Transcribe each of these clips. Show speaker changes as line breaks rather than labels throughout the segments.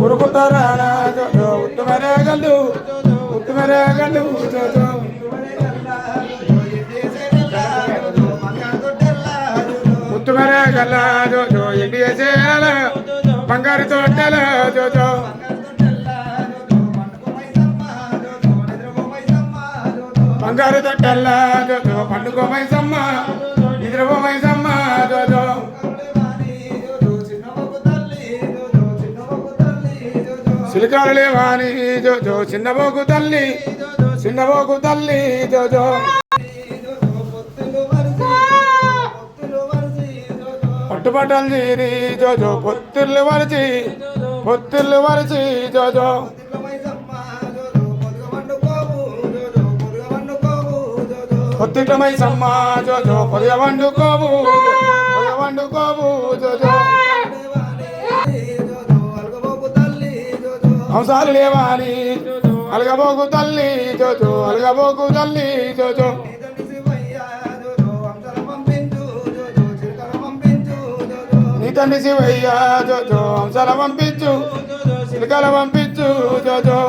ఉరుకుతారా ఉత్తమరే గల్లు ఉత్తమరే గల్లు ఉత్తమరే జోజో ఇండియా చేయాల బంగారు తోటల జోజో బంగారు తొట్టల్లా జోజో పండుగ మైసమ్మ నిద్రపో మైసమ్మ జోజో సిలికాలు లేవాని జోజో చిన్నబోకు తల్లి చిన్నబోకు తల్లి జోజో పట్టుబట్టలు చీరి జోజో పొత్తులు వరిచి పొత్తులు వరిచి జోజో పొత్తిళ్ళ మైసమ్మ జోజో పొదయ వండుకోవు పొదయ వండుకోవు జోజో. హంసాలు లేవాని అలగబోకు తల్లి జోజో అలగబోకు తల్లి జోజో. నీ తండ్రి శివయ్యా జోజో అంశాల పంపించు సిలికల పంపించు జోజో.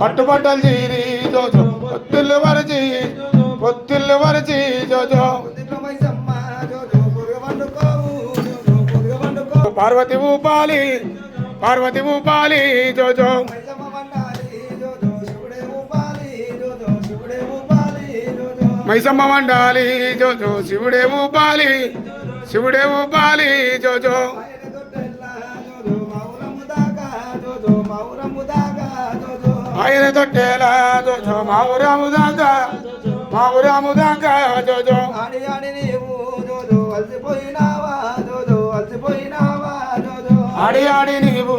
పట్టుబట్టలు తీరి జోజో. పొత్తులు వరచి పొత్తిళ్ళు వరచి జోజో. పార్వతి ఊపాలి పార్వతి ఊపాలి జోజో. మైసమ్మ వండాలి జోజో. శివుడే ఊపాలి శివుడే ఊపాలి జోజో. ఆయన తొట్టేలా జోజో మా ఊరాము దాకా మా ఊరాము దాకా జోజో.
ఆడి ఆడి నీవు జోజో అలసిపోయినావా జోజో అలసిపోయినావా జోజో.
ఆడి ఆడి నీవు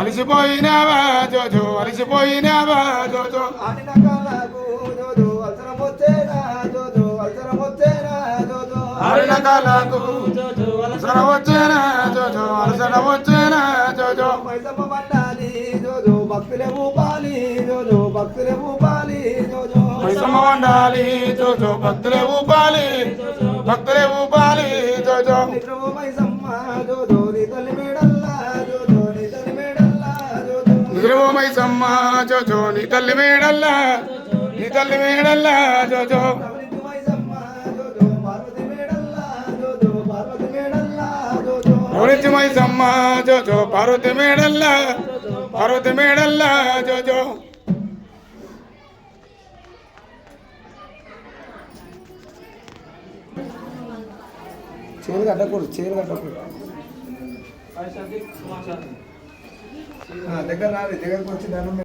అలసిపోయినావా జోజో అలసిపోయినావా జోజో.
ఆడిన కాలకు జోజో అలసరం వచ్చేనా జోజో అలసరం వచ్చేనా జోజో.
ఆడిన కాలకు అలసర వచ్చేనా జోజో అలసర వచ్చేనా జోజో.
మైసమ్మ వండాలి జోజో భక్తులే ఊపాలి జోజో భక్తులే ఊపాలి జోజో
మైసమ్మ వండాలి జోజో భక్తులే ఊపాలి భక్తులే ఊపాలి జోజో
నిద్రవు మైసమ్మ జోజో నీ తల్లి మేడల్లా జోజో నీ తల్లి మేడల్లా జోజో
నిద్రవో మైసమ్మ జోజో నీ తల్లి మేడల్లా నీ తల్లి
మేడల్లా జోజో
ఎవరిచ్చి మైసమ్మ జోజో పార్వతి మేడల్లా పార్వతి మేడల్లా జోజో.
చేరు కట్టకూడదు చేరు కట్టకూడదు. దగ్గర రాదు దగ్గరకు వచ్చి దండం